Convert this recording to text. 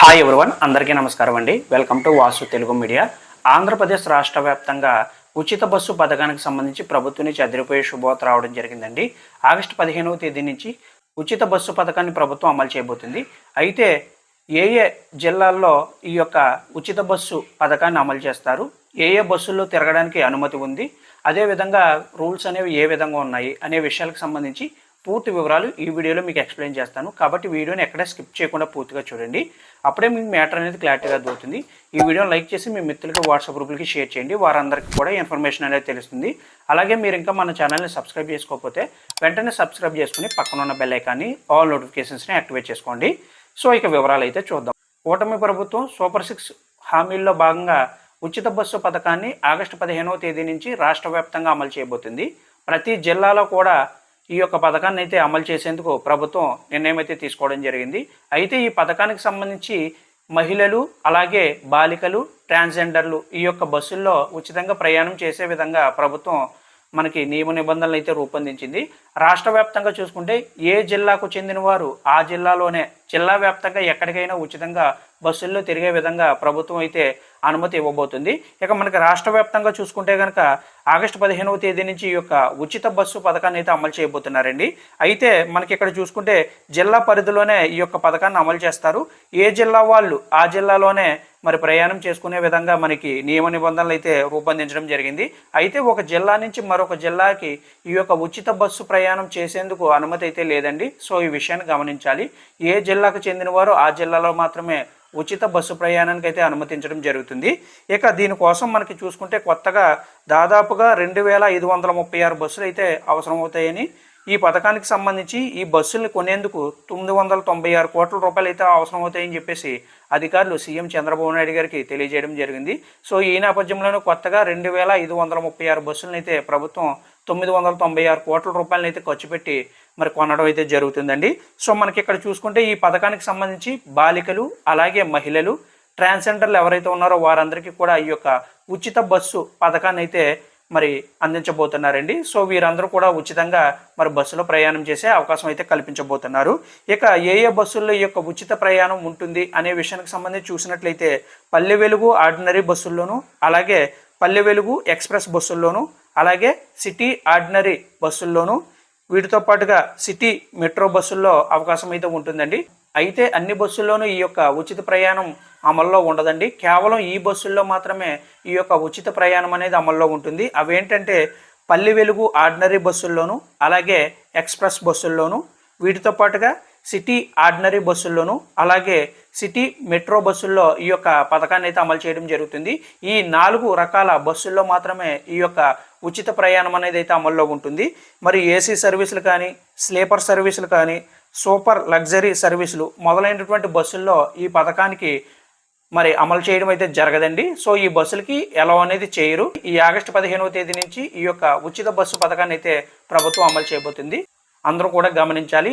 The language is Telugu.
హాయ్ ఎవరివన్ అందరికీ నమస్కారం అండి. Welcome to Vasu Telugu media Andhra Pradesh రాష్ట్ర వ్యాప్తంగా ఉచిత బస్సు పథకానికి సంబంధించి ప్రభుత్వం నుంచి అదిరిపోయే శుభవార్త రావడం జరిగిందండి. ఆగస్టు పదిహేనవ తేదీ నుంచి ఉచిత బస్సు పథకాన్ని ప్రభుత్వం అమలు చేయబోతుంది. అయితే ఏ ఏ జిల్లాల్లో ఈ యొక్క ఉచిత బస్సు పథకాన్ని అమలు చేస్తారు? ఏ ఏ బస్సుల్లో తిరగడానికి అనుమతి ఉంది? అదేవిధంగా రూల్స్ అనేవి ఏ విధంగా ఉన్నాయి? అనే విషయాలకు సంబంధించి పూర్తి వివరాలు ఈ వీడియోలో మీకు ఎక్స్ప్లెయిన్ చేస్తాను. కాబట్టి వీడియోని ఎక్కడ స్కిప్ చేయకుండా పూర్తిగా చూడండి. అప్పుడే మీకు మ్యాటర్ అనేది క్లారిటీగా దొరుకుతుంది. ఈ వీడియోని లైక్ చేసి మీ మిత్రులకి వాట్సాప్ గ్రూపులకి షేర్ చేయండి. వారందరికీ కూడా ఇన్ఫర్మేషన్ అనేది తెలుస్తుంది. అలాగే మీరు ఇంకా మన ఛానల్ని సబ్స్క్రైబ్ చేసుకోకపోతే వెంటనే సబ్స్క్రైబ్ చేసుకుని పక్కన ఉన్న బెల్ ఐకాన్ని ఆల్ నోటిఫికేషన్స్ని యాక్టివేట్ చేసుకోండి. సో ఇక వివరాలు అయితే చూద్దాం. ఓటమి ప్రభుత్వం సూపర్ సిక్స్ హామీల్లో భాగంగా ఉచిత బస్సు పథకాన్ని ఆగస్టు పదిహేనవ తేదీ నుంచి రాష్ట్ర వ్యాప్తంగా అమలు చేయబోతుంది. ప్రతి జిల్లాలో కూడా ఈ యొక్క పథకాన్ని అయితే అమలు చేసేందుకు ప్రభుత్వం నిర్ణయం అయితే తీసుకోవడం జరిగింది. అయితే ఈ పథకానికి సంబంధించి మహిళలు అలాగే బాలికలు ట్రాన్స్జెండర్లు ఈ యొక్క బస్సుల్లో ఉచితంగా ప్రయాణం చేసే విధంగా ప్రభుత్వం మనకి నియమ నిబంధనలు అయితే రూపొందించింది. రాష్ట్ర వ్యాప్తంగా చూసుకుంటే ఏ జిల్లాకు చెందిన వారు ఆ జిల్లాలోనే జిల్లా వ్యాప్తంగా ఎక్కడికైనా ఉచితంగా బస్సుల్లో తిరిగే విధంగా ప్రభుత్వం అయితే అనుమతి ఇవ్వబోతుంది. ఇక మనకి రాష్ట్ర వ్యాప్తంగా చూసుకుంటే కనుక ఆగస్టు పదిహేనవ తేదీ నుంచి ఈ యొక్క ఉచిత బస్సు పథకాన్ని అయితే అమలు చేయబోతున్నారండి. అయితే మనకి ఇక్కడ చూసుకుంటే జిల్లా పరిధిలోనే ఈ యొక్క పథకాన్ని అమలు చేస్తారు. ఏ జిల్లా వాళ్ళు ఆ జిల్లాలోనే మరి ప్రయాణం చేసుకునే విధంగా మనకి నియమ నిబంధనలు అయితే రూపొందించడం జరిగింది. అయితే ఒక జిల్లా నుంచి మరొక జిల్లాకి ఈ యొక్క ఉచిత బస్సు ప్రయాణం చేసేందుకు అనుమతి అయితే లేదండి. సో ఈ విషయాన్ని గమనించాలి. ఏ జిల్లాకు చెందినవారో ఆ జిల్లాలో మాత్రమే ఉచిత బస్సు ప్రయాణానికి అయితే అనుమతించడం జరుగుతుంది. ఇక దీనికోసం మనకి చూసుకుంటే కొత్తగా దాదాపుగా రెండు వేల ఐదు వందల ముప్పై ఆరు బస్సులు అయితే అవసరమవుతాయని ఈ పథకానికి సంబంధించి ఈ బస్సుల్ని కొనేందుకు తొమ్మిది వందల తొంభై ఆరు కోట్ల రూపాయలు అయితే అవసరమవుతాయని చెప్పేసి అధికారులు సీఎం చంద్రబాబు నాయుడు గారికి తెలియజేయడం జరిగింది. సో ఈ నేపథ్యంలోనూ కొత్తగా రెండు వేల ఐదు వందల ముప్పై ఆరు బస్సులను అయితే ప్రభుత్వం తొమ్మిది వందల తొంభై ఆరు కోట్ల రూపాయలను అయితే ఖర్చు పెట్టి మరి కొనడం అయితే జరుగుతుందండి. సో మనకి ఇక్కడ చూసుకుంటే ఈ పథకానికి సంబంధించి బాలికలు అలాగే మహిళలు ట్రాన్స్జెండర్లు ఎవరైతే ఉన్నారో వారందరికీ కూడా ఈ యొక్క ఉచిత బస్సు పథకాన్ని అయితే మరి అందించబోతున్నారండి. సో వీరందరూ కూడా ఉచితంగా మరి బస్సులో ప్రయాణం చేసే అవకాశం అయితే కల్పించబోతున్నారు. ఇక ఏ ఏ బస్సుల్లో ఈ యొక్క ఉచిత ప్రయాణం ఉంటుంది అనే విషయానికి సంబంధించి చూసినట్లయితే పల్లె వెలుగు ఆర్డినరీ బస్సుల్లోనూ అలాగే పల్లె వెలుగు ఎక్స్ప్రెస్ బస్సుల్లోనూ అలాగే సిటీ ఆర్డినరీ బస్సుల్లోనూ వీటితో పాటుగా సిటీ మెట్రో బస్సుల్లో అవకాశం అయితే ఉంటుందండి. అయితే అన్ని బస్సుల్లోనూ ఈ యొక్క ఉచిత ప్రయాణం అమల్లో ఉండదండి. కేవలం ఈ బస్సుల్లో మాత్రమే ఈ యొక్క ఉచిత ప్రయాణం అనేది అమల్లో ఉంటుంది. అవేంటంటే పల్లి వెలుగు ఆర్డినరీ బస్సుల్లోనూ అలాగే ఎక్స్ప్రెస్ బస్సుల్లోనూ వీటితో పాటుగా సిటీ ఆర్డినరీ బస్సుల్లోనూ అలాగే సిటీ మెట్రో బస్సుల్లో ఈ యొక్క పథకాన్ని అయితే అమలు చేయడం జరుగుతుంది. ఈ నాలుగు రకాల బస్సుల్లో మాత్రమే ఈ యొక్క ఉచిత ప్రయాణం అనేది అయితే అమల్లో ఉంటుంది. మరి ఏసీ సర్వీసులు కానీ స్లీపర్ సర్వీసులు కానీ సూపర్ లగ్జరీ సర్వీసులు మొదలైనటువంటి బస్సుల్లో ఈ పథకానికి మరి అమలు చేయడం అయితే జరగదండి. సో ఈ బస్సులకి ఎలా అనేది చేయరు. ఈ ఆగస్టు పదిహేనవ తేదీ నుంచి ఈ యొక్క ఉచిత బస్సు పథకాన్ని అయితే ప్రభుత్వం అమలు చేయబోతుంది. అందరూ కూడా గమనించాలి.